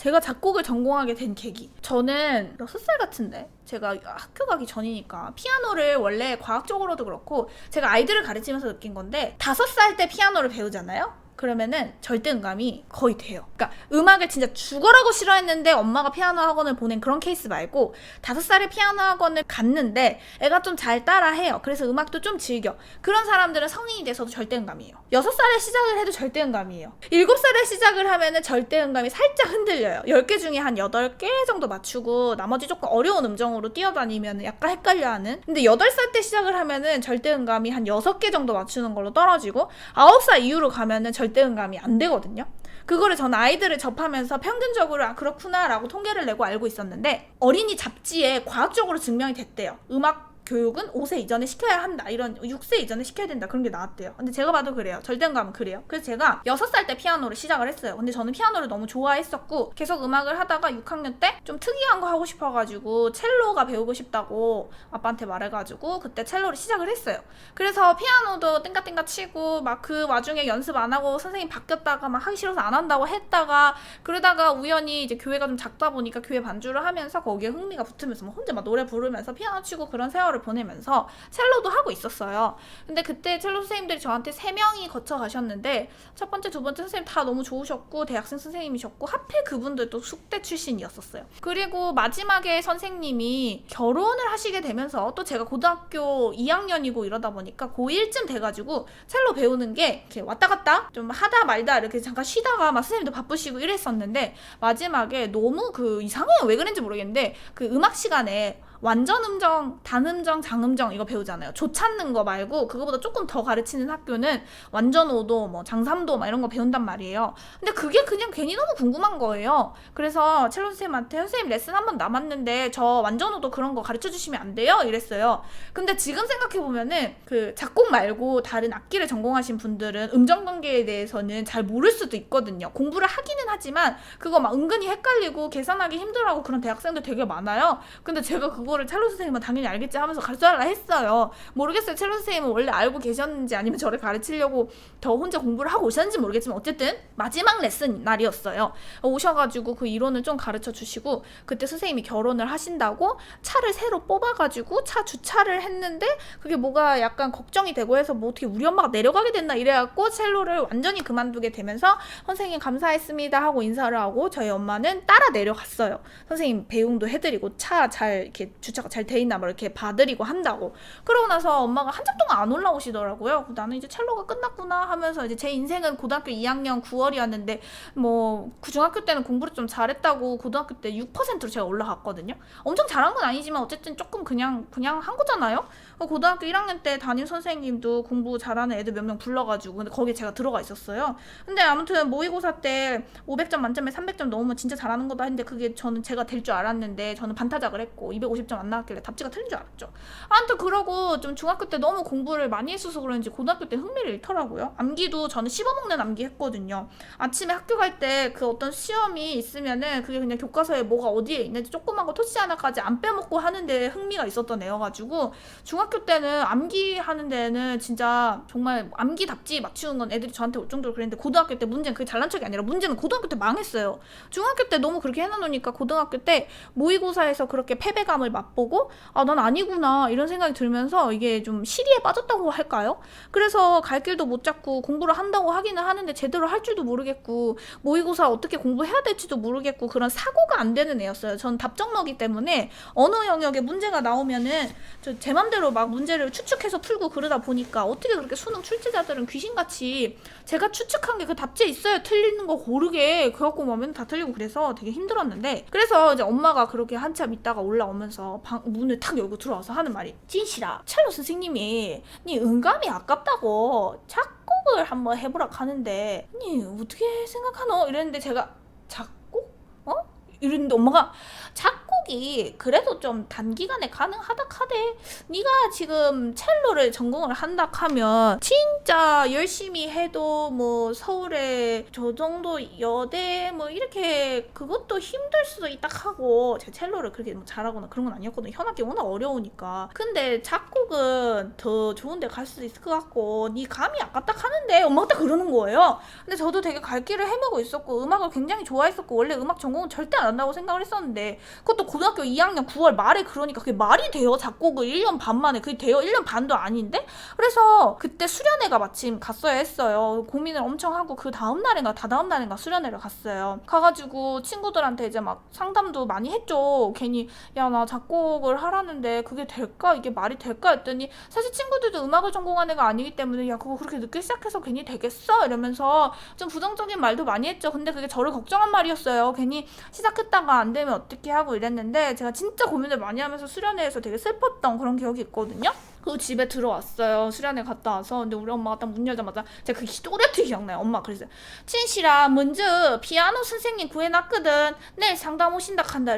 제가 작곡을 전공하게 된 계기. 저는 6살 같은데 제가 학교 가기 전이니까 피아노를 원래 과학적으로도 그렇고 제가 아이들을 가르치면서 느낀 건데 5살 때 피아노를 배우잖아요. 그러면은 절대 음감이 거의 돼요. 그러니까 음악을 진짜 죽어라고 싫어했는데 엄마가 피아노 학원을 보낸 그런 케이스 말고 다섯 살에 피아노 학원을 갔는데 애가 좀 잘 따라해요. 그래서 음악도 좀 즐겨. 그런 사람들은 성인이 돼서도 절대 음감이에요. 여섯 살에 시작을 해도 절대 음감이에요. 일곱 살에 시작을 하면은 절대 음감이 살짝 흔들려요. 열 개 중에 한 여덟 개 정도 맞추고 나머지 조금 어려운 음정으로 뛰어다니면 약간 헷갈려하는. 근데 여덟 살 때 시작을 하면은 절대 음감이 한 여섯 개 정도 맞추는 걸로 떨어지고 아홉 살 이후로 가면은 절대 음감이 안 되거든요. 그거를 전 아이들을 접하면서 평균적으로 아 그렇구나라고 통계를 내고 알고 있었는데 어린이 잡지에 과학적으로 증명이 됐대요. 음악 교육은 5세 이전에 시켜야 한다. 이런 6세 이전에 시켜야 된다. 그런 게 나왔대요. 근데 제가 봐도 그래요. 절대음감은 그래요. 그래서 제가 6살 때 피아노를 시작을 했어요. 근데 저는 피아노를 너무 좋아했었고 계속 음악을 하다가 6학년 때 좀 특이한 거 하고 싶어가지고 첼로가 배우고 싶다고 아빠한테 말해가지고 그때 첼로를 시작을 했어요. 그래서 피아노도 띵까띵까 치고 막 그 와중에 연습 안 하고 선생님 바뀌었다가 막 하기 싫어서 안 한다고 했다가 그러다가 우연히 이제 교회가 좀 작다 보니까 교회 반주를 하면서 거기에 흥미가 붙으면서 막 혼자 막 노래 부르면서 피아노 치고 그런 세월을 보내면서 첼로도 하고 있었어요. 근데 그때 첼로 선생님들이 저한테 세 명이 거쳐 가셨는데 첫 번째, 두 번째 선생님 다 너무 좋으셨고 대학생 선생님이셨고 하필 그분들도 숙대 출신이었었어요. 그리고 마지막에 선생님이 결혼을 하시게 되면서 또 제가 고등학교 2학년이고 이러다 보니까 고1쯤 돼가지고 첼로 배우는 게 이렇게 왔다 갔다 좀 하다 말다 이렇게 잠깐 쉬다가 막 선생님도 바쁘시고 이랬었는데 마지막에 너무 그 이상해요. 왜 그런지 모르겠는데 그 음악 시간에 완전 음정, 단음정, 장음정 이거 배우잖아요. 조 찾는 거 말고 그거보다 조금 더 가르치는 학교는 완전 오도, 뭐 장삼도 막 이런 거 배운단 말이에요. 근데 그게 그냥 괜히 너무 궁금한 거예요. 그래서 첼로 선생님한테 선생님 레슨 한 번 남았는데 저 완전 오도 그런 거 가르쳐 주시면 안 돼요? 이랬어요. 근데 지금 생각해 보면은 그 작곡 말고 다른 악기를 전공하신 분들은 음정 관계에 대해서는 잘 모를 수도 있거든요. 공부를 하기는 하지만 그거 막 은근히 헷갈리고 계산하기 힘들어하고 그런 대학생들 되게 많아요. 근데 제가 그거 를 첼로 선생님은 당연히 알겠지 하면서 가르쳐달라 했어요. 모르겠어요. 첼로 선생님은 원래 알고 계셨는지 아니면 저를 가르치려고 더 혼자 공부를 하고 오셨는지 모르겠지만 어쨌든 마지막 레슨 날이었어요. 오셔가지고 그 이론을 좀 가르쳐 주시고 그때 선생님이 결혼을 하신다고 차를 새로 뽑아가지고 차 주차를 했는데 그게 뭐가 약간 걱정이 되고 해서 뭐 어떻게 우리 엄마가 내려가게 됐나 이래갖고 첼로를 완전히 그만두게 되면서 선생님 감사했습니다 하고 인사를 하고 저희 엄마는 따라 내려갔어요. 선생님 배웅도 해드리고 차 잘 이렇게 주차가 잘 돼 있나 뭐 이렇게 봐드리고 한다고. 그러고 나서 엄마가 한참 동안 안 올라오시더라고요. 나는 이제 첼로가 끝났구나 하면서 이제 제 인생은 고등학교 2학년 9월이었는데 뭐 중학교 때는 공부를 좀 잘했다고 고등학교 때 6%로 제가 올라갔거든요. 엄청 잘한 건 아니지만 어쨌든 조금 그냥 그냥 한 거잖아요. 어, 고등학교 1학년 때 담임 선생님도 공부 잘하는 애들 몇 명 불러가지고 근데 거기에 제가 들어가 있었어요. 근데 아무튼 모의고사 때 500점 만점에 300점 넘으면 진짜 잘하는 거다 했는데 그게 저는 제가 될 줄 알았는데 저는 반타작을 했고 250점 안 나왔길래 답지가 틀린 줄 알았죠. 아무튼 그러고 좀 중학교 때 너무 공부를 많이 했어서 그런지 고등학교 때 흥미를 잃더라고요. 암기도 저는 씹어먹는 암기 했거든요. 아침에 학교 갈 때 그 어떤 시험이 있으면은 그게 그냥 교과서에 뭐가 어디에 있는지 조그만 거 토치 하나까지 안 빼먹고 하는데 흥미가 있었던 애여가지고 중학교 때는 암기 하는 데는 진짜 정말 암기 답지 맞추는 건 애들이 저한테 올 정도로 그랬는데 고등학교 때 문제는 그게 잘난 척이 아니라 문제는 고등학교 때 망했어요. 중학교 때 너무 그렇게 해놔놓으니까 고등학교 때 모의고사에서 그렇게 패배감을 맛보고 아 난 아니구나 이런 생각이 들면서 이게 좀 시리에 빠졌다고 할까요? 그래서 갈 길도 못 잡고 공부를 한다고 하기는 하는데 제대로 할 줄도 모르겠고 모의고사 어떻게 공부해야 될지도 모르겠고 그런 사고가 안 되는 애였어요. 전 답정너기 때문에 언어 영역에 문제가 나오면은 저 제 맘대로 막 문제를 추측해서 풀고 그러다 보니까 어떻게 그렇게 수능 출제자들은 귀신같이 제가 추측한 게 그 답지에 있어요. 틀리는 거 고르게 그래갖고 뭐 맨날 다 틀리고 그래서 되게 힘들었는데 그래서 이제 엄마가 그렇게 한참 있다가 올라오면서 방, 문을 탁 열고 들어와서 하는 말이 진실아 첼로 선생님이 네 음감이 아깝다고 작곡을 한번 해보라 하는데 니 어떻게 생각하노? 이랬는데 제가 작곡? 어? 이랬는데 엄마가 작 작곡이 그래도 좀 단기간에 가능하다 카대. 네가 지금 첼로를 전공을 한다 하면 진짜 열심히 해도 뭐 서울에 저 정도 여대 뭐 이렇게 그것도 힘들 수도 있다 하고 제 첼로를 그렇게 뭐 잘하거나 그런 건 아니었거든요 현악기 워낙 어려우니까. 근데 작곡은 더 좋은 데 갈 수도 있을 것 같고 네 감이 아깝다 하는데 엄마가 딱 그러는 거예요. 근데 저도 되게 갈 길을 헤매고 있었고 음악을 굉장히 좋아했었고 원래 음악 전공은 절대 안 한다고 생각을 했었는데 그것도 고등학교 2학년 9월 말에 그러니까 그게 말이 돼요. 작곡을 1년 반 만에. 그게 돼요. 1년 반도 아닌데? 그래서 그때 수련회가 마침 갔어야 했어요. 고민을 엄청 하고 그 다음 날인가 다다음 날인가 수련회를 갔어요. 가가지고 친구들한테 이제 막 상담도 많이 했죠. 괜히 야 나 작곡을 하라는데 그게 될까? 이게 말이 될까? 했더니 사실 친구들도 음악을 전공한 애가 아니기 때문에 야 그거 그렇게 늦게 시작해서 괜히 되겠어? 이러면서 좀 부정적인 말도 많이 했죠. 근데 그게 저를 걱정한 말이었어요. 괜히 시작했다가 안 되면 어떻게 하고 이랬는데 제가 진짜 고민을 많이 하면서 수련회에서 되게 슬펐던 그런 기억이 있거든요. 그리고 집에 들어왔어요. 수련회 갔다 와서. 근데 우리 엄마가 딱 문 열자마자 제가 그게 또렷이 기억나요. 엄마 그랬어요. 친실아 먼저 피아노 선생님 구해놨거든. 내일 상담 오신다 한다.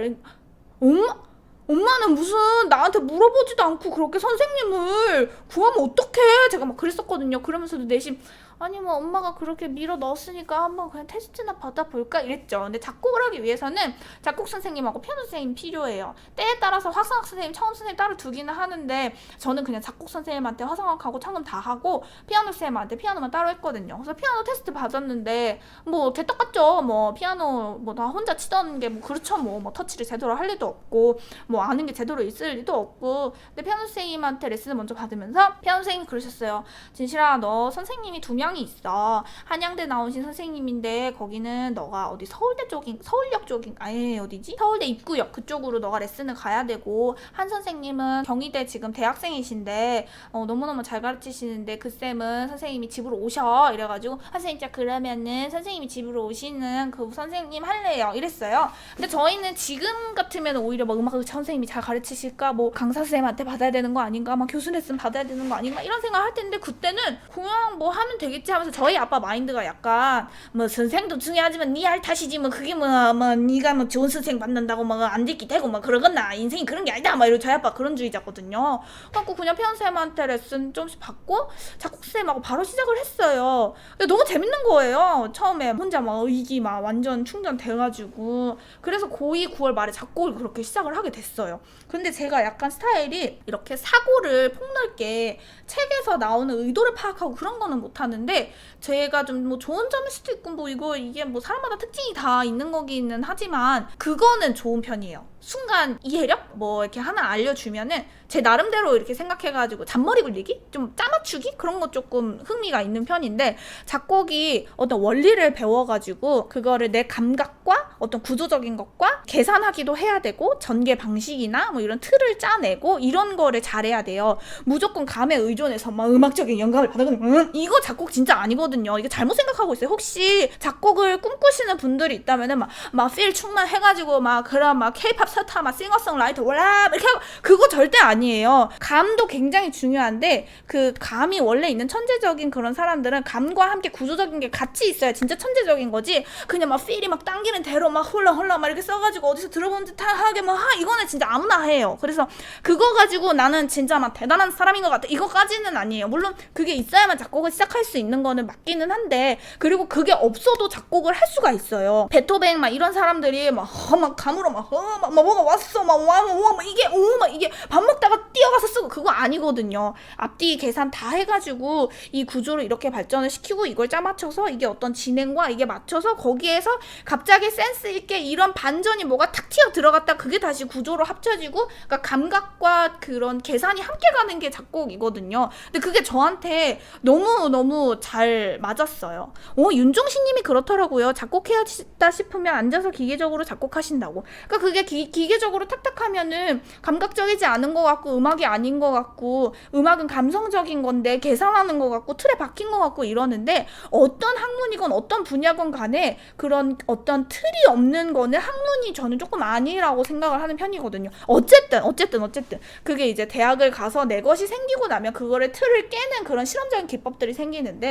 엄마? 엄마는 무슨 나한테 물어보지도 않고 그렇게 선생님을 구하면 어떡해? 제가 막 그랬었거든요. 그러면서도 내심 아니 뭐 엄마가 그렇게 밀어 넣었으니까 한번 그냥 테스트나 받아볼까 이랬죠. 근데 작곡을 하기 위해서는 작곡 선생님하고 피아노 선생님 필요해요. 때에 따라서 화성학 선생님, 청음 선생님 따로 두기는 하는데 저는 그냥 작곡 선생님한테 화성학하고 청음 다 하고 피아노 선생님한테 피아노만 따로 했거든요. 그래서 피아노 테스트 받았는데 뭐 개떡같죠. 뭐 피아노 뭐나 혼자 치던 게 뭐 그렇죠. 뭐, 뭐 터치를 제대로 할 리도 없고 뭐 아는 게 제대로 있을 리도 없고 근데 피아노 선생님한테 레슨을 먼저 받으면서 피아노 선생님이 그러셨어요. 진실아 너 선생님이 두명 이 있어. 한양대 나오신 선생님인데 거기는 너가 어디 서울대 쪽인 서울역 쪽인 아예 어디지? 서울대 입구역 그쪽으로 너가 레슨을 가야 되고 한 선생님은 경희대 지금 대학생이신데 어, 너무너무 잘 가르치시는데 그 쌤은 선생님이 집으로 오셔 이래가지고 선생님 자 그러면은 선생님이 집으로 오시는 그 선생님 할래요 이랬어요. 근데 저희는 지금 같으면 오히려 뭐 음악을 선생님이 잘 가르치실까 뭐 강사 쌤한테 받아야 되는 거 아닌가 막 교수 레슨 받아야 되는 거 아닌가 이런 생각 할 텐데 그때는 그냥 뭐 하면 되겠 지 하면서 저희 아빠 마인드가 약간 뭐 선생도 중요하지만 네할 탓이지 뭐 그게 뭐뭐 네가 뭐 좋은 선생 받는다고 뭐안 듣기 되고 뭐 그러겠나 인생이 그런 게 아니다 막 이러고 저희 아빠 그런 주의자거든요. 그래갖고 그냥 피아노 쌤한테 레슨 좀씩 받고 작곡 쌤하고 바로 시작을 했어요. 근데 너무 재밌는 거예요. 처음에 혼자 막 의기 막 완전 충전돼가지고 그래서 고2 9월 말에 작곡을 그렇게 시작을 하게 됐어요. 근데 제가 약간 스타일이 이렇게 사고를 폭넓게 책에서 나오는 의도를 파악하고 그런 거는 못하는 데 제가 좀 뭐 좋은 점일 수도 있고 뭐 이거 이게 뭐 사람마다 특징이 다 있는 거기는 하지만 그거는 좋은 편이에요. 순간 이해력? 뭐 이렇게 하나 알려주면은 제 나름대로 이렇게 생각해가지고 잔머리 굴리기? 좀 짜맞추기? 그런 거 조금 흥미가 있는 편인데 작곡이 어떤 원리를 배워가지고 그거를 내 감각과 어떤 구조적인 것과 계산하기도 해야 되고 전개 방식이나 뭐 이런 틀을 짜내고 이런 거를 잘해야 돼요. 무조건 감에 의존해서 막 음악적인 영감을 받아가는 음, 이거 작곡 진짜 아니거든요. 이거 잘못 생각하고 있어요. 혹시 작곡을 꿈꾸시는 분들이 있다면은 막막필 충만해가지고 막 그런 막 케이팝 스타 막 싱어송라이터 월라 이렇게 하고 그거 절대 아니에요. 감도 굉장히 중요한데 그 감이 원래 있는 천재적인 그런 사람들은 감과 함께 구조적인 게 같이 있어야 진짜 천재적인 거지. 그냥 막 필이 막 당기는 대로 막 홀라홀라 막 이렇게 써가지고 어디서 들어본 듯하게 막 하, 이거는 진짜 아무나 해요. 그래서 그거 가지고 나는 진짜 막 대단한 사람인 것 같아. 이거까지는 아니에요. 물론 그게 있어야만 작곡을 시작할 수 있는 거는 맞기는 한데 그리고 그게 없어도 작곡을 할 수가 있어요. 베토벤 막 이런 사람들이 막, 어, 막 감으로 막, 어, 막, 막 뭐가 왔어. 막, 와, 와, 막 이게, 어, 막 이게 밥 먹다가 뛰어가서 쓰고 그거 아니거든요. 앞뒤 계산 다 해가지고 이 구조를 이렇게 발전을 시키고 이걸 짜맞춰서 이게 어떤 진행과 이게 맞춰서 거기에서 갑자기 센스 있게 이런 반전이 뭐가 탁 튀어 들어갔다 그게 다시 구조로 합쳐지고 그러니까 감각과 그런 계산이 함께 가는 게 작곡이거든요. 근데 그게 저한테 너무 너무 잘 맞았어요. 어 윤종신님이 그렇더라고요. 작곡해야겠다 싶으면 앉아서 기계적으로 작곡하신다고. 그러니까 그게 기, 기계적으로 탁탁하면은 감각적이지 않은 것 같고 음악이 아닌 것 같고 음악은 감성적인 건데 계산하는 것 같고 틀에 박힌 것 같고 이러는데 어떤 학문이건 어떤 분야건 간에 그런 어떤 틀이 없는 거는 학문이 저는 조금 아니라고 생각을 하는 편이거든요. 어쨌든 어쨌든 어쨌든 그게 이제 대학을 가서 내 것이 생기고 나면 그거를 틀을 깨는 그런 실험적인 기법들이 생기는데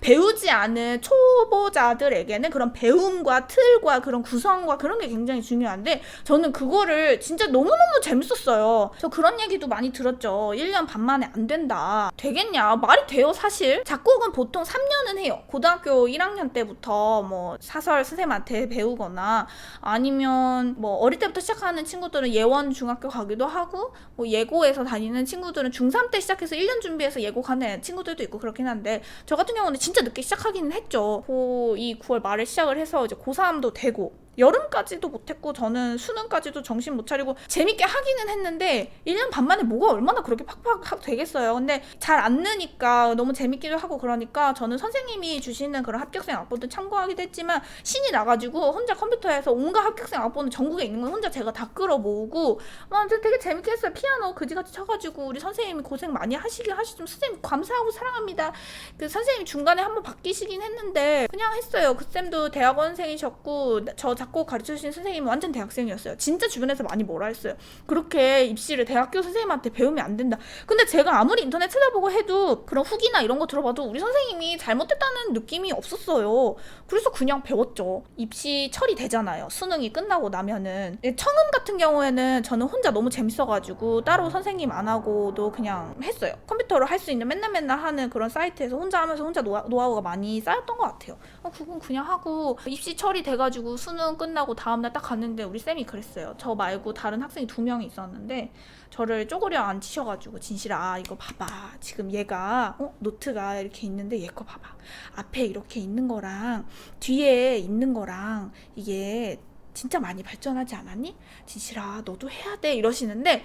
배우지 않은 초보자들에게는 그런 배움과 틀과 그런 구성과 그런 게 굉장히 중요한데 저는 그거를 진짜 너무너무 재밌었어요. 저 그런 얘기도 많이 들었죠. 1년 반 만에 안 된다. 되겠냐? 말이 돼요, 사실. 작곡은 보통 3년은 해요. 고등학교 1학년 때부터 뭐 사설 선생님한테 배우거나 아니면 뭐 어릴 때부터 시작하는 친구들은 예원 중학교 가기도 하고 뭐 예고에서 다니는 친구들은 중3 때 시작해서 1년 준비해서 예고 가는 친구들도 있고 그렇긴 한데 저 같은 경우는 진짜 늦게 시작하기는 했죠. 고2 9월 말에 시작을 해서 이제 고3도 되고 여름까지도 못했고 저는 수능까지도 정신 못 차리고 재밌게 하기는 했는데 1년 반 만에 뭐가 얼마나 그렇게 팍팍 되겠어요. 근데 잘 안 느니까 너무 재밌기도 하고 그러니까 저는 선생님이 주시는 그런 합격생 악보도 참고하기도 했지만 신이 나가지고 혼자 컴퓨터에서 온갖 합격생 악보는 전국에 있는 건 혼자 제가 다 끌어 모으고 와 진짜 되게 재밌게 했어요. 피아노 그지같이 쳐가지고 우리 선생님이 고생 많이 하시긴 하시지만 선생님 감사하고 사랑합니다. 그 선생님 중간에 한번 바뀌시긴 했는데 그냥 했어요. 그 쌤도 대학원생이셨고 저 작곡 가르쳐 주신 선생님은 완전 대학생이었어요. 진짜 주변에서 많이 뭐라 했어요. 그렇게 입시를 대학교 선생님한테 배우면 안 된다. 근데 제가 아무리 인터넷 찾아보고 해도 그런 후기나 이런 거 들어봐도 우리 선생님이 잘못됐다는 느낌이 없었어요. 그래서 그냥 배웠죠. 입시 처리 되잖아요. 수능이 끝나고 나면은. 청음 같은 경우에는 저는 혼자 너무 재밌어가지고 따로 선생님 안 하고도 그냥 했어요. 컴퓨터로 할 수 있는 맨날 맨날 하는 그런 사이트에서 혼자 하면서 혼자 노하, 노하우가 많이 쌓였던 것 같아요. 어, 그건 그냥 하고 입시 처리 돼가지고 수능 끝나고 다음날 딱 갔는데 우리 쌤이 그랬어요. 저 말고 다른 학생이 두 명이 있었는데 저를 쪼그려 앉히셔가지고 진실아 아, 이거 봐봐 지금 얘가 어? 노트가 이렇게 있는데 얘 거 봐봐 앞에 이렇게 있는 거랑 뒤에 있는 거랑 이게 진짜 많이 발전하지 않았니? 진실아 너도 해야 돼 이러시는데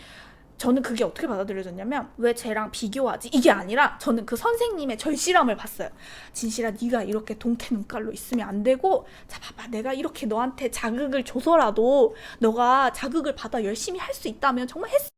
저는 그게 어떻게 받아들여졌냐면 왜 쟤랑 비교하지? 이게 아니라 저는 그 선생님의 절실함을 봤어요. 진실아 네가 이렇게 동태 눈깔로 있으면 안 되고 자 봐봐. 내가 이렇게 너한테 자극을 줘서라도 너가 자극을 받아 열심히 할 수 있다면 정말 했좋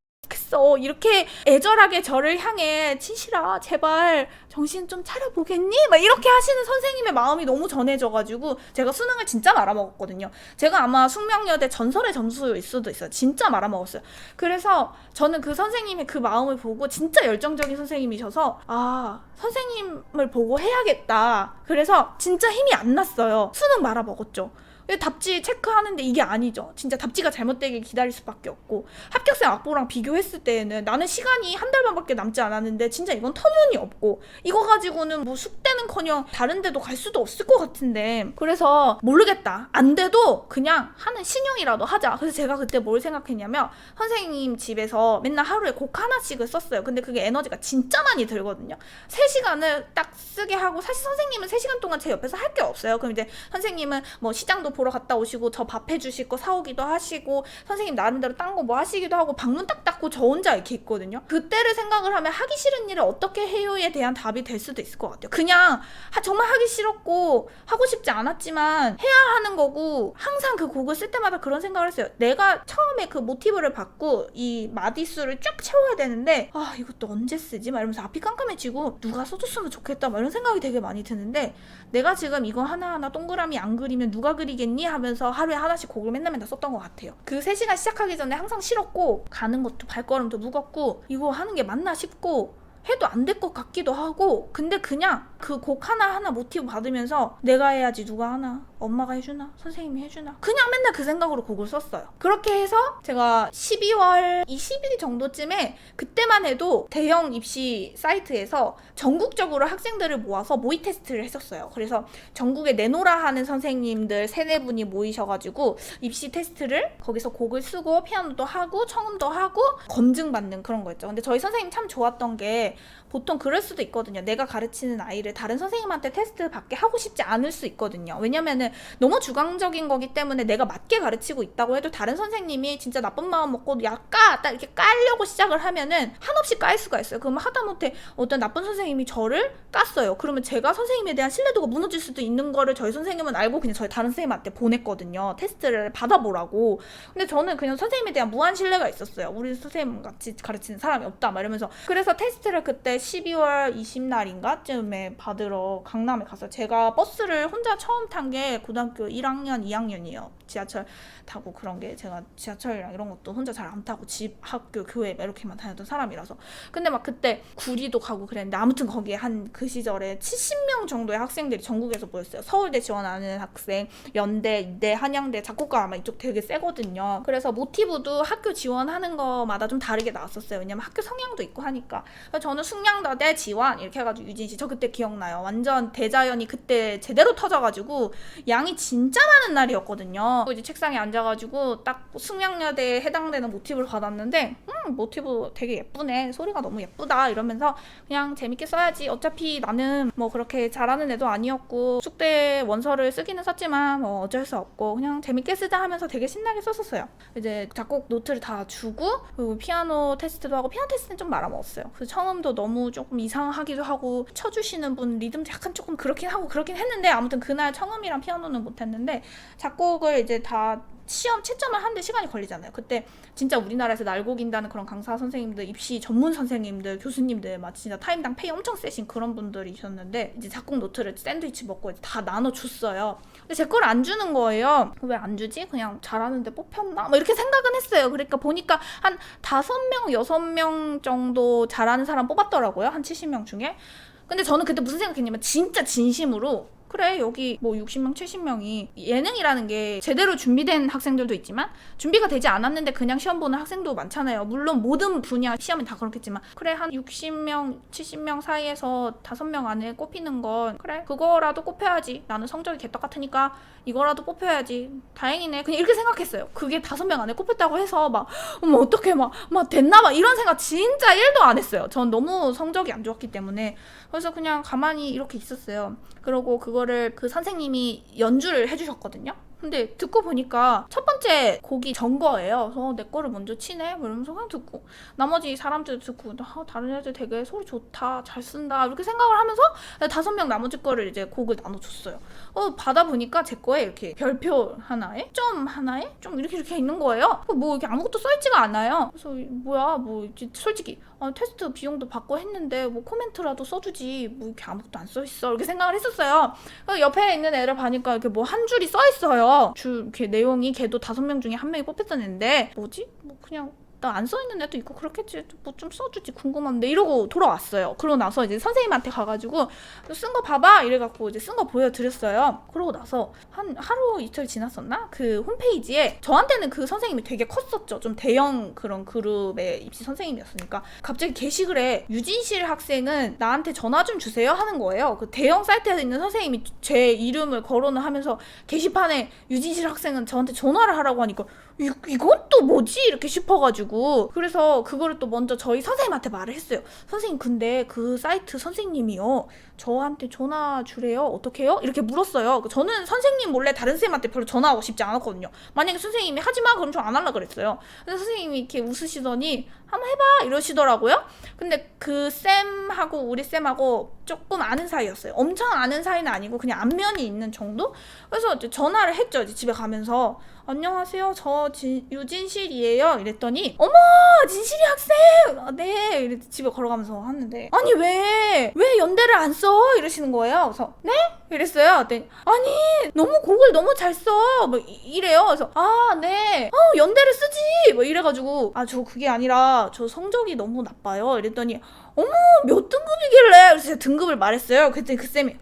겠어. 이렇게 애절하게 저를 향해 진실아 제발 정신 좀 차려보겠니? 막 이렇게 하시는 선생님의 마음이 너무 전해져가지고 제가 수능을 진짜 말아먹었거든요. 제가 아마 숙명여대 전설의 점수일 수도 있어요. 진짜 말아먹었어요. 그래서 저는 그 선생님의 그 마음을 보고 진짜 열정적인 선생님이셔서 아 선생님을 보고 해야겠다. 그래서 진짜 힘이 안 났어요. 수능 말아먹었죠. 답지 체크하는데 이게 아니죠. 진짜 답지가 잘못되길 기다릴 수밖에 없고 합격생 악보랑 비교했을 때에는 나는 시간이 한 달 반밖에 남지 않았는데 진짜 이건 터무니 없고 이거 가지고는 뭐 숙대는커녕 다른 데도 갈 수도 없을 것 같은데 그래서 모르겠다. 안 돼도 그냥 하는 신용이라도 하자. 그래서 제가 그때 뭘 생각했냐면 선생님 집에서 맨날 하루에 곡 하나씩을 썼어요. 근데 그게 에너지가 진짜 많이 들거든요. 3시간을 딱 쓰게 하고 사실 선생님은 3시간 동안 제 옆에서 할 게 없어요. 그럼 이제 선생님은 뭐 시장도 보러 갔다 오시고 저 밥 해주실 거 사오기도 하시고 선생님 나름대로 딴 거 뭐 하시기도 하고 방문 딱 닫고 저 혼자 이렇게 있거든요. 그때를 생각을 하면 하기 싫은 일을 어떻게 해요에 대한 답이 될 수도 있을 것 같아요. 그냥 하, 정말 하기 싫었고 하고 싶지 않았지만 해야 하는 거고 항상 그 곡을 쓸 때마다 그런 생각을 했어요. 내가 처음에 그 모티브를 받고 이 마디수를 쫙 채워야 되는데 아 이것도 언제 쓰지? 막 이러면서 앞이 깜깜해지고 누가 써줬으면 좋겠다 막 이런 생각이 되게 많이 드는데 내가 지금 이거 하나하나 동그라미 안 그리면 누가 그리 겠니? 하면서 하루에 하나씩 곡을 맨날 맨날 썼던 것 같아요. 그 3시간 시작하기 전에 항상 싫었고 가는 것도 발걸음도 무겁고 이거 하는 게 맞나 싶고 해도 안 될 것 같기도 하고 근데 그냥 그 곡 하나하나 모티브 받으면서 내가 해야지 누가 하나 엄마가 해주나 선생님이 해주나. 그냥 맨날 그 생각으로 곡을 썼어요. 그렇게 해서 제가 12월 20일 정도쯤에 그때만 해도 대형 입시 사이트에서 전국적으로 학생들을 모아서 모의 테스트를 했었어요. 그래서 전국에 내노라 하는 선생님들 세네 분이 모이셔가지고 입시 테스트를 거기서 곡을 쓰고 피아노도 하고 청음도 하고 검증받는 그런 거였죠. 근데 저희 선생님 참 좋았던 게 보통 그럴 수도 있거든요. 내가 가르치는 아이를 다른 선생님한테 테스트 받게 하고 싶지 않을 수 있거든요. 왜냐면은 너무 주관적인 거기 때문에 내가 맞게 가르치고 있다고 해도 다른 선생님이 진짜 나쁜 마음 먹고 약까 딱 이렇게 깔려고 시작을 하면은 한없이 깔 수가 있어요. 그러면 하다못해 어떤 나쁜 선생님이 저를 깠어요. 그러면 제가 선생님에 대한 신뢰도가 무너질 수도 있는 거를 저희 선생님은 알고 그냥 저희 다른 선생님한테 보냈거든요. 테스트를 받아보라고. 근데 저는 그냥 선생님에 대한 무한 신뢰가 있었어요. 우리 선생님 같이 가르치는 사람이 없다 막 이러면서 그래서 테스트를 그때 12월 20날인가 쯤에 받으러 강남에 갔어요. 제가 버스를 혼자 처음 탄 게 고등학교 1학년, 2학년이에요. 지하철 타고 그런 게 제가 지하철이랑 이런 것도 혼자 잘 안 타고 집, 학교, 교회 막 이렇게만 다녔던 사람이라서. 근데 막 그때 구리도 가고 그랬는데 아무튼 거기에 한 그 시절에 70명 정도의 학생들이 전국에서 모였어요. 서울대 지원하는 학생, 연대, 이대, 한양대, 작곡가 아마 이쪽 되게 세거든요. 그래서 모티브도 학교 지원하는 거마다 좀 다르게 나왔었어요. 왜냐면 학교 성향도 있고 하니까. 저는 숙명여대 지원 이렇게 해가지고 유진 씨 저 그때 기억 나요. 완전 대자연이 그때 제대로 터져가지고 양이 진짜 많은 날이었거든요. 이제 책상에 앉아가지고 딱 숙명여대에 해당되는 모티브를 받았는데 음 모티브 되게 예쁘네. 소리가 너무 예쁘다. 이러면서 그냥 재밌게 써야지. 어차피 나는 뭐 그렇게 잘하는 애도 아니었고 숙대 원서를 쓰기는 썼지만 뭐 어쩔 수 없고 그냥 재밌게 쓰자 하면서 되게 신나게 썼었어요. 이제 작곡 노트를 다 주고 그리고 피아노 테스트도 하고 피아노 테스트는 좀 말아먹었어요. 그래서 청음도 너무 조금 이상하기도 하고 쳐주시는 분 리듬도 약간 조금 그렇긴 하고 그렇긴 했는데 아무튼 그날 청음이랑 피아노는 못했는데 작곡을 이제 다 시험 채점을 하는데 시간이 걸리잖아요. 그때 진짜 우리나라에서 날고 긴다는 그런 강사 선생님들, 입시 전문 선생님들, 교수님들 막 진짜 타임당 페이 엄청 세신 그런 분들이셨는데 이제 작곡 노트를 샌드위치 먹고 다 나눠줬어요. 근데 제 걸 안 주는 거예요. 왜 안 주지? 그냥 잘하는데 뽑혔나? 뭐 이렇게 생각은 했어요. 그러니까 보니까 한 다섯 명, 여섯 명 정도 잘하는 사람 뽑았더라고요. 한 70명 중에. 근데 저는 그때 무슨 생각했냐면 진짜 진심으로 그래 여기 뭐 60명 70명이 예능이라는 게 제대로 준비된 학생들도 있지만 준비가 되지 않았는데 그냥 시험 보는 학생도 많잖아요. 물론 모든 분야 시험은 다 그렇겠지만. 그래 한 60명 70명 사이에서 5명 안에 꼽히는 건 그래 그거라도 꼽혀야지. 나는 성적이 개떡 같으니까 이거라도 뽑혀야지. 다행이네. 그냥 이렇게 생각했어요. 그게 5명 안에 꼽혔다고 해서 막 어머 어떻게 막, 막 됐나? 봐 이런 생각 진짜 1도 안 했어요. 전 너무 성적이 안 좋았기 때문에. 그래서 그냥 가만히 이렇게 있었어요. 그러고 그거 를 그 선생님이 연주를 해주셨거든요. 근데 듣고 보니까 첫 번째 곡이 전 거예요. 그래서 내 거를 먼저 치네? 뭐 이러면서 그냥 듣고 나머지 사람들 듣고 아, 다른 애들 되게 소리 좋다, 잘 쓴다 이렇게 생각을 하면서 다섯 명 나머지 거를 이제 곡을 나눠줬어요. 어, 받아보니까 제 거에 이렇게 별표 하나에 점 하나에 좀 이렇게 이렇게 있는 거예요. 뭐 이렇게 아무것도 써있지가 않아요. 그래서 뭐야 뭐 솔직히 아, 테스트 비용도 받고 했는데 뭐 코멘트라도 써주지 뭐 이렇게 아무것도 안 써 있어 이렇게 생각을 했었어요. 옆에 있는 애를 봐니까 이렇게 뭐 한 줄이 써 있어요. 줄 이렇게 내용이 걔도 다섯 명 중에 한 명이 뽑혔던 애인데 뭐지? 뭐 그냥 나 안 써있는 애도 있고 그렇겠지 뭐 좀 써주지 궁금한데 이러고 돌아왔어요. 그러고 나서 이제 선생님한테 가가지고 쓴 거 봐봐 이래갖고 이제 쓴 거 보여드렸어요. 그러고 나서 한 하루 이틀 지났었나? 그 홈페이지에 저한테는 그 선생님이 되게 컸었죠. 좀 대형 그런 그룹의 입시 선생님이었으니까 갑자기 게시글에 유진실 학생은 나한테 전화 좀 주세요 하는 거예요. 그 대형 사이트에 있는 선생님이 제 이름을 거론을 하면서 게시판에 유진실 학생은 저한테 전화를 하라고 하니까 이, 이건 또 뭐지? 이렇게 싶어가지고 그래서 그거를 또 먼저 저희 선생님한테 말을 했어요. 선생님 근데 그 사이트 선생님이요 저한테 전화 주래요 어떻게 해요? 이렇게 물었어요. 저는 선생님 몰래 다른 쌤한테 별로 전화하고 싶지 않았거든요. 만약에 선생님이 하지 마 그럼 저안 할라 그랬어요. 그래서 선생님이 이렇게 웃으시더니 한번 해봐 이러시더라고요. 근데 그 쌤하고 우리 쌤하고 조금 아는 사이였어요. 엄청 아는 사이는 아니고 그냥 안면이 있는 정도? 그래서 전화를 했죠. 집에 가면서 안녕하세요. 저 진, 유진실이에요. 이랬더니 어머 진실이 학생. 아, 네. 이랬 집에 걸어가면서 하는데 아니 왜 왜 연대를 안 써? 이러시는 거예요. 그래서 네? 이랬어요. 아니 너무 곡을 너무 잘 써. 뭐 이- 이래요. 그래서 아 네. 어 연대를 쓰지. 뭐 이래가지고 아 저 그게 아니라 저 성적이 너무 나빠요. 이랬더니 어머 몇 등급이길래 그래서 제가 등급을 말했어요. 그랬더니 그 쌤이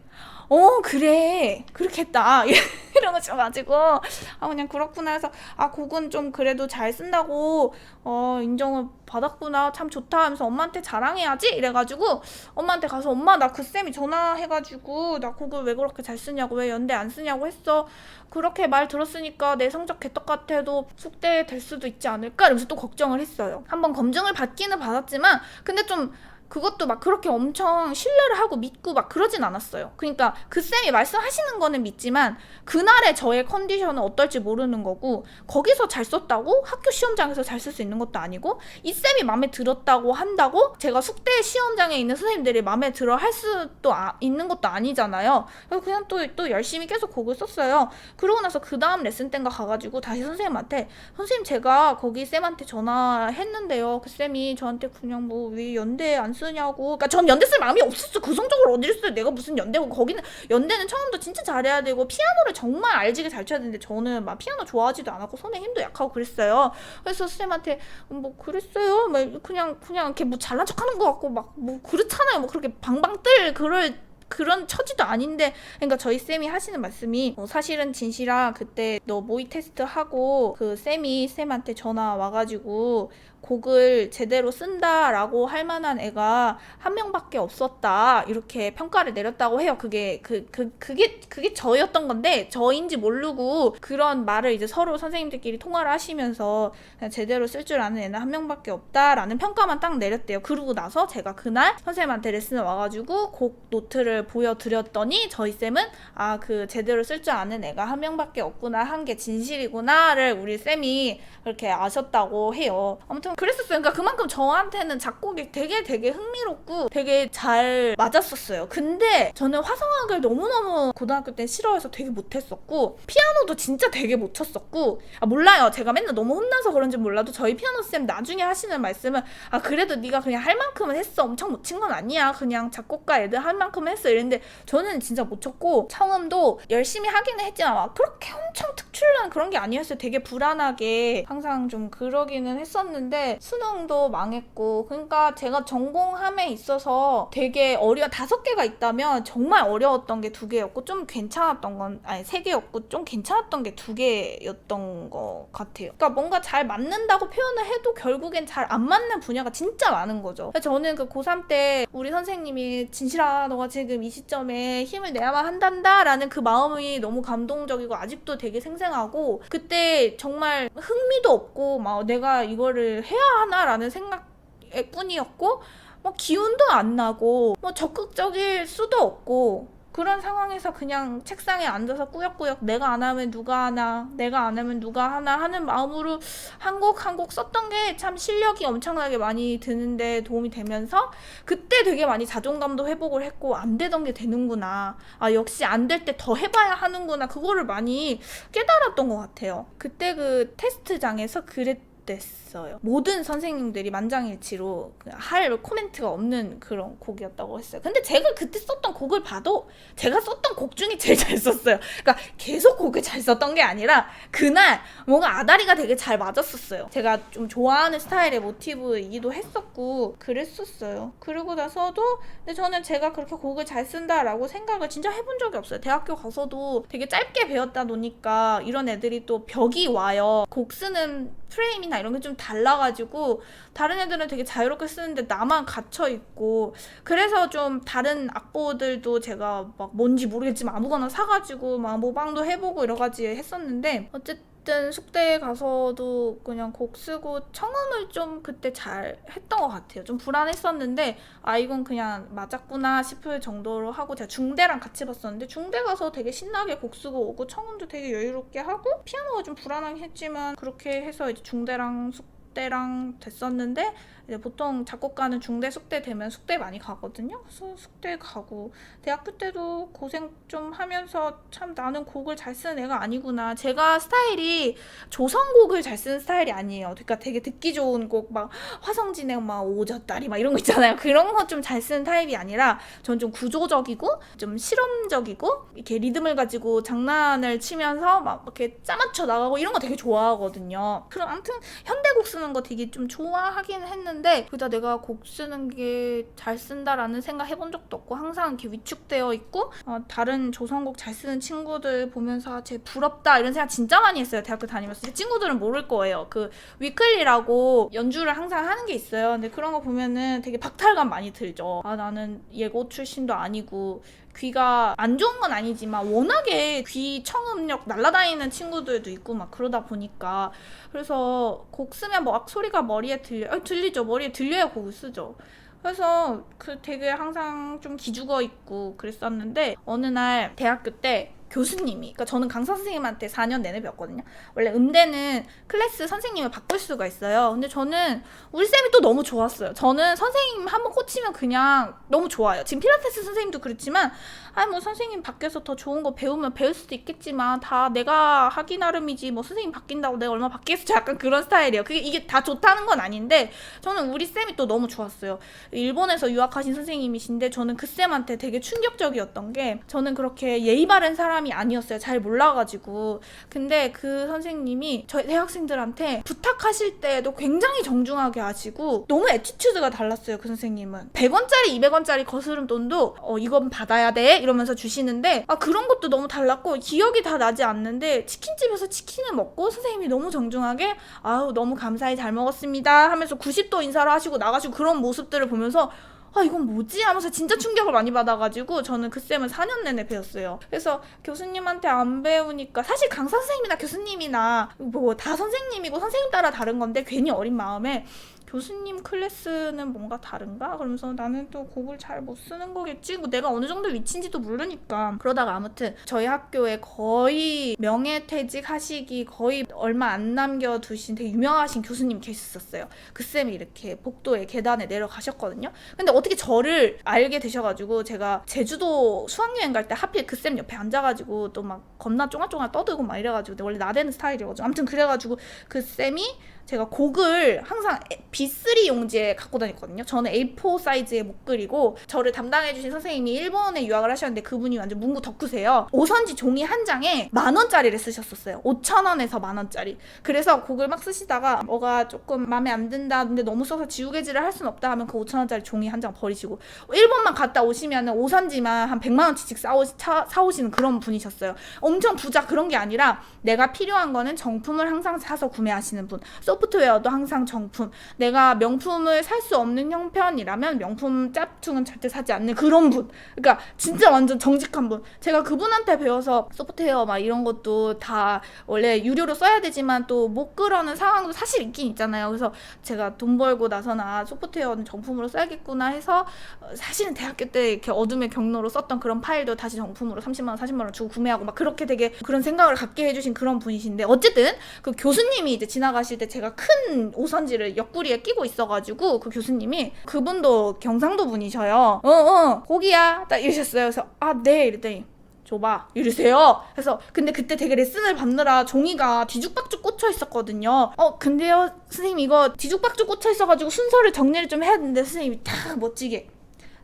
어 그래. 그렇겠다. 이런 거 줘가지고. 아 그냥 그렇구나 해서 아 곡은 좀 그래도 잘 쓴다고 어 인정을 받았구나. 참 좋다 하면서 엄마한테 자랑해야지? 이래가지고 엄마한테 가서 엄마 나 그 쌤이 전화해가지고 나 곡을 왜 그렇게 잘 쓰냐고 왜 연대 안 쓰냐고 했어. 그렇게 말 들었으니까 내 성적 개떡 같아도 숙대 될 수도 있지 않을까? 이러면서 또 걱정을 했어요. 한번 검증을 받기는 받았지만 근데 좀 그것도 막 그렇게 엄청 신뢰를 하고 믿고 막 그러진 않았어요. 그러니까 그 쌤이 말씀하시는 거는 믿지만 그날의 저의 컨디션은 어떨지 모르는 거고 거기서 잘 썼다고 학교 시험장에서 잘 쓸 수 있는 것도 아니고 이 쌤이 마음에 들었다고 한다고 제가 숙대 시험장에 있는 선생님들이 마음에 들어 할 수도 아- 있는 것도 아니잖아요. 그래서 그냥 또, 또 열심히 계속 곡을 썼어요. 그러고 나서 그 다음 레슨 땐가 가가지고 다시 선생님한테 선생님 제가 거기 쌤한테 전화했는데요. 그 쌤이 저한테 그냥 뭐왜 연대 안 쓰냐고. 그러니까 전 연대 쓸 마음이 없었어. 그 성적을 어디를 써요. 내가 무슨 연대고 거기는 연대는 처음부터 진짜 잘해야 되고 피아노를 정말 알지게 잘 쳐야 되는데 저는 막 피아노 좋아하지도 않았고 손에 힘도 약하고 그랬어요. 그래서 쌤한테 뭐 그랬어요. 막 그냥 그냥 이렇게 뭐 잘난 척하는 것 같고 막 뭐 그렇잖아요. 뭐 그렇게 방방 뜰 그럴 그런 처지도 아닌데 그러니까 저희 쌤이 하시는 말씀이 어, 사실은 진실아 그때 너 모의 테스트 하고 그 쌤이 쌤한테 전화 와가지고 곡을 제대로 쓴다라고 할 만한 애가 한 명밖에 없었다 이렇게 평가를 내렸다고 해요. 그게 그 그 그, 게 그게 저였던 건데 저인지 모르고 그런 말을 이제 서로 선생님들끼리 통화를 하시면서 제대로 쓸 줄 아는 애는 한 명밖에 없다라는 평가만 딱 내렸대요. 그러고 나서 제가 그날 선생님한테 레슨을 와가지고 곡 노트를 보여드렸더니 저희 쌤은 아 그 제대로 쓸 줄 아는 애가 한 명밖에 없구나 한 게 진실이구나를 우리 쌤이 그렇게 아셨다고 해요. 아무튼 그랬었어요. 그러니까 그만큼 저한테는 작곡이 되게 되게 흥미롭고 되게 잘 맞았었어요. 근데 저는 화성학을 너무너무 고등학교 때 싫어해서 되게 못했었고 피아노도 진짜 되게 못 쳤었고 아 몰라요. 제가 맨날 너무 혼나서 그런지 몰라도 저희 피아노 쌤 나중에 하시는 말씀은 아 그래도 네가 그냥 할 만큼은 했어. 엄청 못 친 건 아니야. 그냥 작곡가 애들 할 만큼은 했어. 이랬는데 저는 진짜 못 쳤고 청음도 열심히 하기는 했지만 막 그렇게 엄청 특출난 그런 게 아니었어요. 되게 불안하게 항상 좀 그러기는 했었는데 수능도 망했고 그러니까 제가 전공함에 있어서 되게 어려 다섯 개가 있다면 정말 어려웠던 게 두 개였고 좀 괜찮았던 건 아니 세 개였고 좀 괜찮았던 게 두 개였던 것 같아요. 그러니까 뭔가 잘 맞는다고 표현을 해도 결국엔 잘 안 맞는 분야가 진짜 많은 거죠. 저는 그 고3 때 우리 선생님이 진실아 너가 지금 이 시점에 힘을 내야만 한단다 라는 그 마음이 너무 감동적이고 아직도 되게 생생하고 그때 정말 흥미도 없고 막 내가 이거를 해야 하나라는 생각의 뿐이었고 뭐 기운도 안 나고 뭐 적극적일 수도 없고 그런 상황에서 그냥 책상에 앉아서 꾸역꾸역 내가 안 하면 누가 하나 내가 안 하면 누가 하나 하는 마음으로 한 곡 한 곡 썼던 게 참 실력이 엄청나게 많이 드는데 도움이 되면서 그때 되게 많이 자존감도 회복을 했고 안 되던 게 되는구나. 아 역시 안 될 때 더 해봐야 하는구나. 그거를 많이 깨달았던 것 같아요. 그때 그 테스트장에서 그랬 됐어요. 모든 선생님들이 만장일치로 그할 코멘트가 없는 그런 곡이었다고 했어요. 근데 제가 그때 썼던 곡을 봐도 제가 썼던 곡 중에 제일 잘 썼어요. 그러니까 계속 곡을 잘 썼던 게 아니라 그날 뭔가 아다리가 되게 잘 맞았었어요. 제가 좀 좋아하는 스타일의 모티브이기도 했었고 그랬었어요. 그리고 나서도 근데 저는 제가 그렇게 곡을 잘 쓴다라고 생각을 진짜 해본 적이 없어요. 대학교 가서도 되게 짧게 배웠다 노니까 이런 애들이 또 벽이 와요. 곡 쓰는 프레임이나 이런 게 좀 달라가지고 다른 애들은 되게 자유롭게 쓰는데 나만 갇혀 있고 그래서 좀 다른 악보들도 제가 막 뭔지 모르겠지만 아무거나 사가지고 막 모방도 해보고 여러 가지 했었는데 어쨌든 숙대에 가서도 그냥 곡 쓰고 청음을 좀 그때 잘 했던 것 같아요. 좀 불안했었는데 아 이건 그냥 맞았구나 싶을 정도로 하고 제가 중대랑 같이 봤었는데 중대 가서 되게 신나게 곡 쓰고 오고 청음도 되게 여유롭게 하고 피아노가 좀 불안하긴 했지만 그렇게 해서 이제 중대랑 숙대랑 됐었는데 이제 보통 작곡가는 중대 숙대 되면 숙대 많이 가거든요. 그래서 숙대 가고 대학교 때도 고생 좀 하면서 참 나는 곡을 잘 쓰는 애가 아니구나. 제가 스타일이 조성곡을 잘 쓰는 스타일이 아니에요. 그러니까 되게 듣기 좋은 곡 막 화성진의 막 오젓다리 막 이런 거 있잖아요. 그런 거 좀 잘 쓰는 타입이 아니라 전 좀 구조적이고 좀 실험적이고 이렇게 리듬을 가지고 장난을 치면서 막 이렇게 짜맞춰 나가고 이런 거 되게 좋아하거든요. 그럼 아무튼 현대곡 쓰는 거 되게 좀 좋아하긴 했는데 그다 내가 곡 쓰는 게 잘 쓴다라는 생각 해본 적도 없고 항상 이렇게 위축되어 있고 어, 다른 조선곡 잘 쓰는 친구들 보면서 아, 쟤 부럽다 이런 생각 진짜 많이 했어요 대학교 다니면서. 제 친구들은 모를 거예요. 그 위클리라고 연주를 항상 하는 게 있어요. 근데 그런 거 보면은 되게 박탈감 많이 들죠. 아 나는 예고 출신도 아니고 귀가 안 좋은 건 아니지만 워낙에 귀 청음력 날라다니는 친구들도 있고 막 그러다 보니까. 그래서 곡 쓰면 뭐 악소리가 머리에 들려 아, 들리죠. 머리에 들려야 곡을 쓰죠. 그래서 그 되게 항상 좀 기죽어 있고 그랬었는데 어느 날 대학교 때 교수님이 그러니까 저는 강사 선생님한테 4년 내내 배웠거든요. 원래 음대는 클래스 선생님을 바꿀 수가 있어요. 근데 저는 우리 쌤이 또 너무 좋았어요. 저는 선생님 한 번 꽂히면 그냥 너무 좋아요. 지금 필라테스 선생님도 그렇지만 아뭐 선생님 밖에서 더 좋은 거 배우면 배울 수도 있겠지만 다 내가 하기 나름이지 뭐 선생님 바뀐다고 내가 얼마 바뀌겠어 약간 그런 스타일이에요. 그게 이게 다 좋다는 건 아닌데 저는 우리 쌤이 또 너무 좋았어요. 일본에서 유학하신 선생님이신데 저는 그 쌤한테 되게 충격적이었던 게 저는 그렇게 예의 바른 사람 이 아니었어요. 잘 몰라가지고 근데 그 선생님이 저희 대학생들한테 부탁하실 때도 굉장히 정중하게 하시고 너무 애티튜드가 달랐어요. 그 선생님은 100원짜리 200원짜리 거스름 돈도 어 이건 받아야 돼 이러면서 주시는데 아 그런 것도 너무 달랐고 기억이 다 나지 않는데 치킨집에서 치킨을 먹고 선생님이 너무 정중하게 아우 너무 감사히 잘 먹었습니다 하면서 90도 인사를 하시고 나가시고 그런 모습들을 보면서 아 이건 뭐지 하면서 진짜 충격을 많이 받아가지고 저는 그 쌤을 4년 내내 배웠어요. 그래서 교수님한테 안 배우니까 사실 강사 선생님이나 교수님이나 뭐 다 선생님이고 선생님 따라 다른 건데 괜히 어린 마음에 교수님 클래스는 뭔가 다른가? 그러면서 나는 또 곡을 잘 못 쓰는 거겠지? 뭐 내가 어느 정도 위치인지도 모르니까. 그러다가 아무튼 저희 학교에 거의 명예퇴직 하시기 거의 얼마 안 남겨두신 되게 유명하신 교수님 계셨었어요. 그 쌤이 이렇게 복도에 계단에 내려가셨거든요. 근데 어떻게 저를 알게 되셔가지고 제가 제주도 수학여행 갈 때 하필 그 쌤 옆에 앉아가지고 또 막 겁나 쫑알쫑알 떠들고 막 이래가지고 원래 나대는 스타일이어가지고 아무튼 그래가지고 그 쌤이 제가 곡을 항상 B3 용지에 갖고 다녔거든요. 저는 A4 사이즈의 목글이고 저를 담당해주신 선생님이 일본에 유학을 하셨는데 그분이 완전 문구 덕후세요. 오선지 종이 한 장에 만 원짜리를 쓰셨었어요. 5천 원에서 만 원짜리. 그래서 곡을 막 쓰시다가 뭐가 조금 마음에 안 든다. 근데 너무 써서 지우개질을 할순 없다 하면 그 5천 원짜리 종이 한 장 버리시고 일본만 갔다 오시면은 오선지만 한 100만 원치씩 사오, 차, 사오시는 그런 분이셨어요. 엄청 부자 그런 게 아니라 내가 필요한 거는 정품을 항상 사서 구매하시는 분. 소프트웨어도 항상 정품. 내가 명품을 살 수 없는 형편이라면 명품 짭퉁은 절대 사지 않는 그런 분. 그러니까 진짜 완전 정직한 분. 제가 그분한테 배워서 소프트웨어 막 이런 것도 다 원래 유료로 써야 되지만 또 못 그러는 상황도 사실 있긴 있잖아요. 그래서 제가 돈 벌고 나서는 아 소프트웨어는 정품으로 써야겠구나 해서 어, 사실은 대학교 때 이렇게 어둠의 경로로 썼던 그런 파일도 다시 정품으로 30만 원, 40만 원 주고 구매하고 막 그렇게 되게 그런 생각을 갖게 해주신 그런 분이신데 어쨌든 그 교수님이 이제 지나가실 때 제가 큰 오선지를 옆구리에 끼고 있어가지고 그 교수님이 그분도 경상도 분이셔요. 어, 어, 거기야. 딱 이러셨어요. 그래서 아, 네. 이랬더니 줘봐 이러세요. 그래서 근데 그때 되게 레슨을 받느라 종이가 뒤죽박죽 꽂혀 있었거든요. 어 근데요 선생님 이거 뒤죽박죽 꽂혀 있어가지고 순서를 정리를 좀 해야 되는데 선생님이 딱 멋지게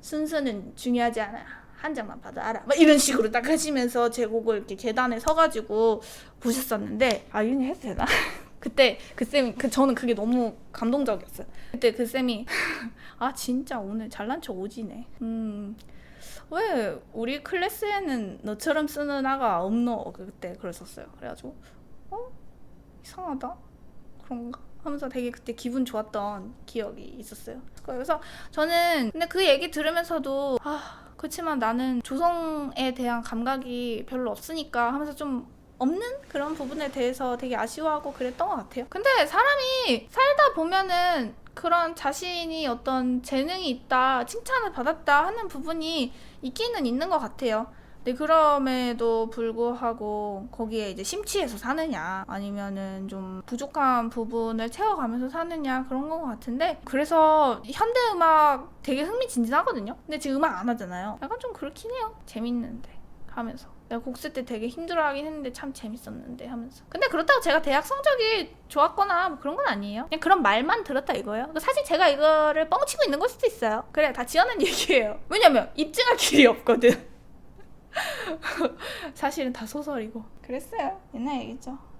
순서는 중요하지 않아. 한 장만 봐도 알아. 막 이런 식으로 딱 하시면서 제 곡을 이렇게 계단에 서가지고 보셨었는데 아 이런 해도 되나? 그때 그 쌤이 그 저는 그게 너무 감동적이었어요. 그때 그 쌤이 아 진짜 오늘 잘난 척 오지네. 음. 왜 우리 클래스에는 너처럼 쓰는 아가 없노? 그때 그랬었어요. 그래가지고 어 이상하다 그런가 하면서 되게 그때 기분 좋았던 기억이 있었어요. 그래서 저는 근데 그 얘기 들으면서도 아 그렇지만 나는 조성에 대한 감각이 별로 없으니까 하면서 좀 없는 그런 부분에 대해서 되게 아쉬워하고 그랬던 것 같아요. 근데 사람이 살다 보면은 그런 자신이 어떤 재능이 있다, 칭찬을 받았다 하는 부분이 있기는 있는 것 같아요. 근데 그럼에도 불구하고 거기에 이제 심취해서 사느냐 아니면은 좀 부족한 부분을 채워가면서 사느냐 그런 것 같은데 그래서 현대 음악 되게 흥미진진하거든요. 근데 지금 음악 안 하잖아요. 약간 좀 그렇긴 해요. 재밌는데 하면서 내가 곡쓸 때 되게 힘들어하긴 했는데 참 재밌었는데 하면서. 근데 그렇다고 제가 대학 성적이 좋았거나 뭐 그런 건 아니에요. 그냥 그런 말만 들었다 이거예요. 사실 제가 이거를 뻥치고 있는 걸 수도 있어요. 그래 다 지어낸 얘기예요. 왜냐면 입증할 길이 없거든. 사실은 다 소설이고. 그랬어요. 옛날 얘기죠